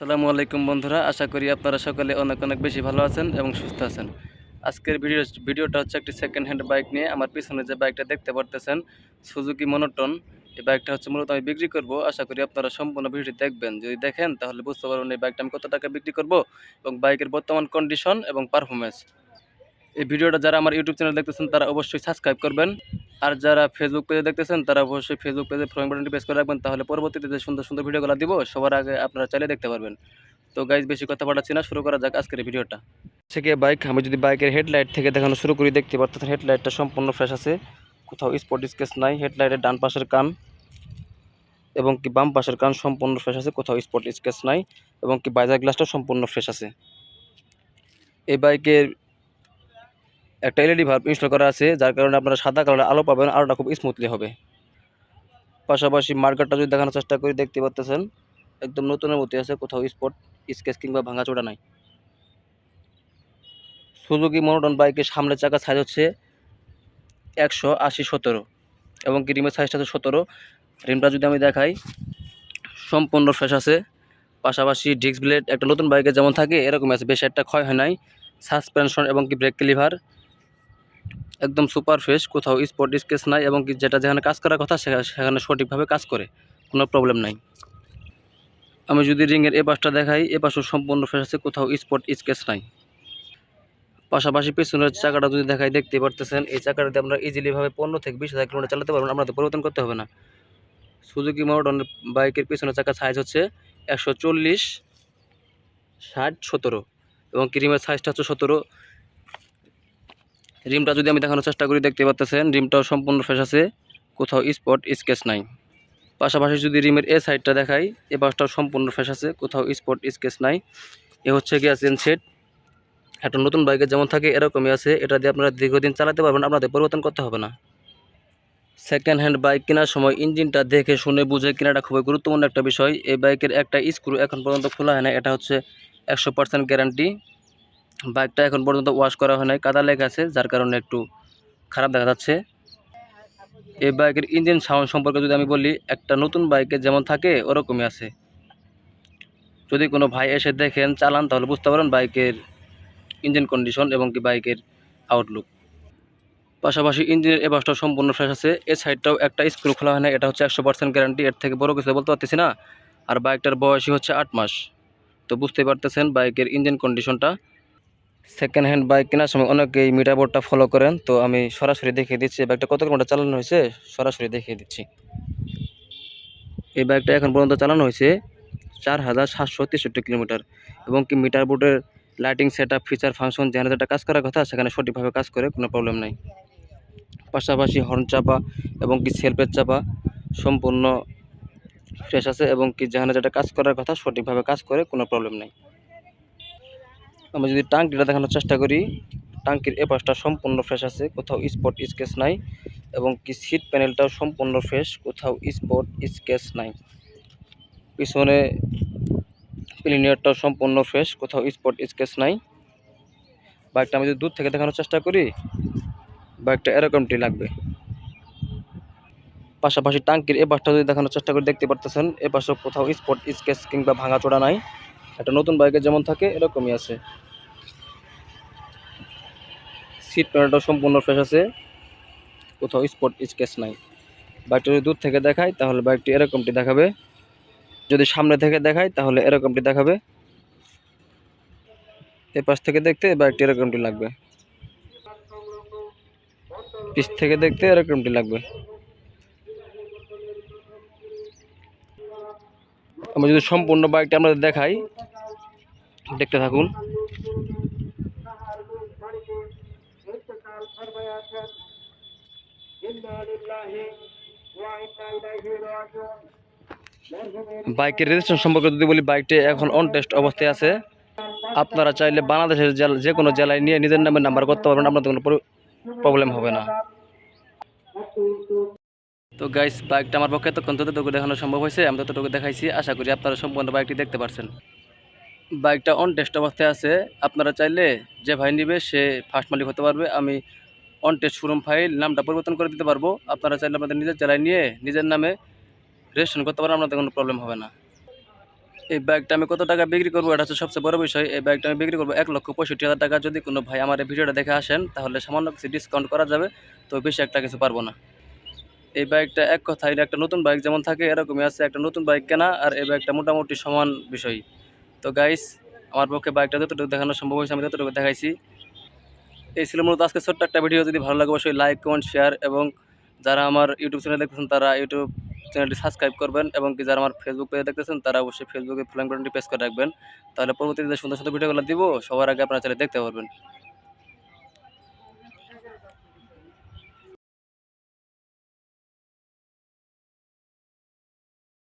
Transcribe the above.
আসসালামু আলাইকুম বন্ধুরা, আশা করি আপনারা সকলে অনেক অনেক বেশি ভালো আছেন এবং সুস্থ আছেন। আজকের ভিডিও, ভিডিওটা হচ্ছে একটি সেকেন্ড হ্যান্ড বাইক নিয়ে আমার পিছনে যে বাইকটা দেখতে পারতেছেন সুজুকি মনোটন এই বাইকটা হচ্ছে মূলত আমি বিক্রি করব। আশা করি আপনারা সম্পূর্ণ ভিডিওটি দেখবেন। যদি দেখেন, তাহলে বুঝতে পারবেন এই বাইকটা আমি কত টাকা বিক্রি করব এবং বাইকের বর্তমান কন্ডিশন এবং পারফরমেন্স এই ভিডিওটা যারা আমার ইউটিউব চ্যানেল দেখতেছেন, তারা অবশ্যই সাবস্ক্রাইব করবেন। আর যারা ফেসবুক পেজে দেখতেছেন, তারা অবশ্যই ফেসবুক পেজে ফ্রম বাটনটি প্রেস করে রাখবেন, তাহলে পরবর্তীতে যে সুন্দর সুন্দর ভিডিওগুলো দিব, সবার আগে আপনারা চাইলে দেখতে পারবেন। তো গাইজ বেশি কথা বাড়াচ্ছি না, শুরু করা যাক আজকের ভিডিওটা। থেকে বাইক আমি যদি বাইকের হেডলাইট থেকে দেখানো শুরু করি, দেখতে পারতেছেন হেডলাইটটা সম্পূর্ণ ফ্রেশ আছে। কোথাও স্পট স্কেচ নাই হেডলাইটের ডান পাশের কান এবং কি বাম পাশের কান সম্পূর্ণ ফ্রেশ আছে, কোথাও স্পট স্কেচ নাই এবং কি বাইজার গ্লাসটা সম্পূর্ণ ফ্রেশ আছে। এই বাইকের একটা এলইডি ভাল্ব ইনস্টল করা আছে, যার কারণে আপনারা সাদা কালারের আলো পাবেন, আলোটা খুব স্মুথলি হবে। পাশাপাশি মার্কারটা যদি দেখানোর চেষ্টা করি, দেখতে পাচ্তেছেন একদম নতুনের মতো আছে, কোথাও স্পট স্কেচ কিংবা ভাঙাচোরা নাই। সুজুকি মনোটন বাইকের সামনের চাকা সাইজ হচ্ছে একশো আশি সতেরো এবং কি রিমের সাইজটা হচ্ছে সতেরো। রিমটা যদি আমি দেখাই, সম্পূর্ণ ফ্রেশ আছে। পাশাপাশি ডিস্ক ব্লেড একটা নতুন বাইকে যেমন থাকে, এরকম আছে। বেশি একটা ক্ষয় হয় নাই। সাসপেনশন এবং কি ব্রেক ক্লিভার একদম সুপার ফ্রেশ, কোথাও স্পট স্কেচ নাই এবং যেটা যেখানে কাজ করার কথা সেখা- সেখানে সঠিকভাবে কাজ করে, কোনো প্রবলেম নাই। আমি যদি রিংয়ের এ পাশটা দেখাই, এ পাশও সম্পূর্ণ ফ্রেশ আছে, কোথাও স্পট স্কেচ নাই। পাশাপাশি পেছনের চাকাটা যদি দেখাই দেখতে পারতেছেন, এই চাকাটাতে আমরা ইজিলিভাবে পনেরো থেকে বিশ হাজার কিলোমিটার চালাতে পারবেন আপনাদের পরিবর্তন করতে হবে না। সুজুকি মডন বাইকের পেছনের চাকার সাইজ হচ্ছে একশো চল্লিশ ষাট সতেরো এবং ক্রিমের সাইজটা হচ্ছে সতেরো। রিমটা যদি আমি দেখানোর চেষ্টা করি, দেখতে পাচ্তেছেন রিমটাও সম্পূর্ণ ফ্রেশ আছে। কোথাও স্পট স্কেচ নাই। পাশাপাশি যদি রিমের এ সাইডটা দেখাই, এ পাশটাও সম্পূর্ণ ফ্রেশ আছে, কোথাও স্পট স্কেচ নাই। এ হচ্ছে গিয়া চেন সেট একটা নতুন বাইকের যেমন থাকে, এরকমই আছে। এটা দিয়ে আপনারা দীর্ঘদিন চালাতে পারবেন, আপনাদের পরিবর্তন করতে হবে না। সেকেন্ড হ্যান্ড বাইক কেনার সময় ইঞ্জিনটা দেখে, শুনে, বুঝে কেনাটা খুবই গুরুত্বপূর্ণ একটা বিষয়। এই বাইকের একটা স্ক্রু এখন পর্যন্ত খোলা হয় না এটা হচ্ছে একশো পার্সেন্ট গ্যারান্টি বাইকটা এখন পর্যন্ত ওয়াশ করা হয় নাই, কাদা লেগে আছে, যার কারণে একটু খারাপ দেখা যাচ্ছে। এই বাইকের ইঞ্জিন সাউন্ড সম্পর্কে যদি আমি বলি, একটা নতুন বাইকে যেমন থাকে, ওরকমই আছে। যদি কোনো ভাই এসে দেখেন, চালান, তাহলে বুঝতে পারেন বাইকের ইঞ্জিন কন্ডিশন এবং কি বাইকের আউটলুক পাশাপাশি ইঞ্জিনের এ বাসটাও সম্পূর্ণ ফ্রেশ আছে, এ সাইডটাও একটা স্ক্রু খোলা হয় না এটা হচ্ছে একশো পার্সেন্ট গ্যারান্টি এর থেকে বড় কিছু বলতে পারতেছি না। আর বাইকটার বয়সই হচ্ছে আট মাস। তো বুঝতেই পারতেছেন বাইকের ইঞ্জিন কন্ডিশনটা সেকেন্ড হ্যান্ড বাইক কেনার সময় অনেকেই মিটার বোর্ডটা ফলো করেন। তো আমি সরাসরি দেখিয়ে দিচ্ছি, এই বাইকটা কত কিলোমিটার চালানো হয়েছে? সরাসরি দেখিয়ে দিচ্ছি। এই বাইকটা এখন পর্যন্ত চালানো হয়েছে চার হাজার সাতশো তেষট্টি কিলোমিটার। এবং কি মিটার বোর্ডের lighting set up feature function যেখানে যেটা কাজ করার কথা, সেখানে সঠিকভাবে কাজ করে কোনো প্রবলেম নাই। পাশাপাশি হর্ন চাপা এবং কি সেলফের চাপা সম্পূর্ণ ফ্রেশ আছে এবং কি যেখানে যেটা কাজ করার কথা, সঠিকভাবে কাজ করে কোনো প্রবলেম নেই। আমি যদি টাঙ্কিটা দেখানোর চেষ্টা করি, টাঙ্কির এ পাশটা সম্পূর্ণ ফ্রেশ আছে, কোথাও স্পট স্কেচ নাই এবং কি সিট প্যানেলটাও সম্পূর্ণ ফ্রেশ কোথাও স্পট স্কেচ নাই। পিছনে প্লিনিয়ারটাও সম্পূর্ণ ফ্রেশ কোথাও স্পট স্কেচ নাই। বাইকটা আমি যদি দূর থেকে দেখানোর চেষ্টা করি বাইকটা এরকমটি লাগবে। পাশাপাশি টাঙ্কির এ পাশটা যদি দেখানোর চেষ্টা করে, দেখতে পারতেছেন এ কোথাও স্পট স্কেচ কিংবা ভাঙাচোরা নাই। একটা নতুন বাইকে যেমন থাকে, এরকমই আছে। সিট প্যানেলটাও সম্পূর্ণ ফ্রেশ আছে। কোথাও স্পট স্কেচ নাই। বাইকটা যদি দূর থেকে দেখাই তাহলে বাইকটি এরকমটি দেখাবে। যদি সামনে থেকে দেখাই তাহলে এরকমটি দেখাবে। এ পাশ থেকে দেখতে বাইকটি এরকমটি লাগবে। পিস থেকে দেখতে এরকমটি লাগবে। আমি যদি সম্পূর্ণ বাইকটা আপনাদের দেখাই, দেখতে থাকুন। বাইকের রেজিস্ট্রেশন সম্পর্কে যদি বলি বাইকটি এখন অন টেস্ট অবস্থায় আছে। আপনারা চাইলে বাংলাদেশের যে কোনো জেলায় নিয়ে নিজের নামে নাম্বার করতে পারবেন, আপনাদের কোনো প্রবলেম হবে না। তো গাইস বাইকটা আমার পক্ষে তখন ততটুকু দেখানো সম্ভব হয়েছে, আমি ততটুকু দেখাইছি। আশা করি আপনারা সম্পূর্ণ বাইকটি দেখতে পারছেন। বাইকটা অন টেস্ট অবস্থায় আছে। আপনারা চাইলে যে ভাই নিবে, সে ফার্স্ট মালিক হতে পারবে। আমি অন টেস্ট শোরুম ফাইল নামটা পরিবর্তন করে দিতে পারব। আপনারা চাইলে আপনাদের নিজের জেলায় নিয়ে নিজের নামে রেজিস্ট্রেশন করতে পারেন আপনাদের কোনো প্রবলেম হবে না। এই বাইকটা আমি কত টাকা বিক্রি করব, এটা হচ্ছে সবচেয়ে বড় বিষয়। এই বাইকটা আমি বিক্রি করব এক লক্ষ পঁয়ষট্টি হাজার টাকা। যদি কোনো ভাই আমার এই ভিডিওটা দেখে আসেন, তাহলে সামান্য কিছু ডিসকাউন্ট করা যাবে। তো বেশি একটা কিছু পারব না। এই বাইকটা এক কথা এটা একটা নতুন বাইক যেমন থাকে, এরকমই আছে। একটা নতুন বাইক কেনা আর এই বাইকটা মোটামুটি সমান বিষয়। তো গাইস আমার পক্ষে বাইকটা যতটুকু দেখানো সম্ভব হয়েছে, আমি ততটুকু দেখাইছি। এই ছিল মূলত আজকে ছোট্ট একটা ভিডিও যদি ভালো লাগে, অবশ্যই লাইক কমেন্ট শেয়ার এবং যারা আমার ইউটিউব চ্যানেল দেখতেছেন, তারা ইউটিউব চ্যানেলটি সাবস্ক্রাইব করবেন এবং কি যারা আমার ফেসবুক পেজে দেখতেছেন, তারা অবশ্যই ফেসবুকে ফ্ল্যাং বাটনটি প্রেস করে রাখবেন। তাহলে পরবর্তীতে সুন্দর সুন্দর ভিডিওগুলো দিব, সবার আগে আপনারা চ্যানেলে দেখতে পারবেন।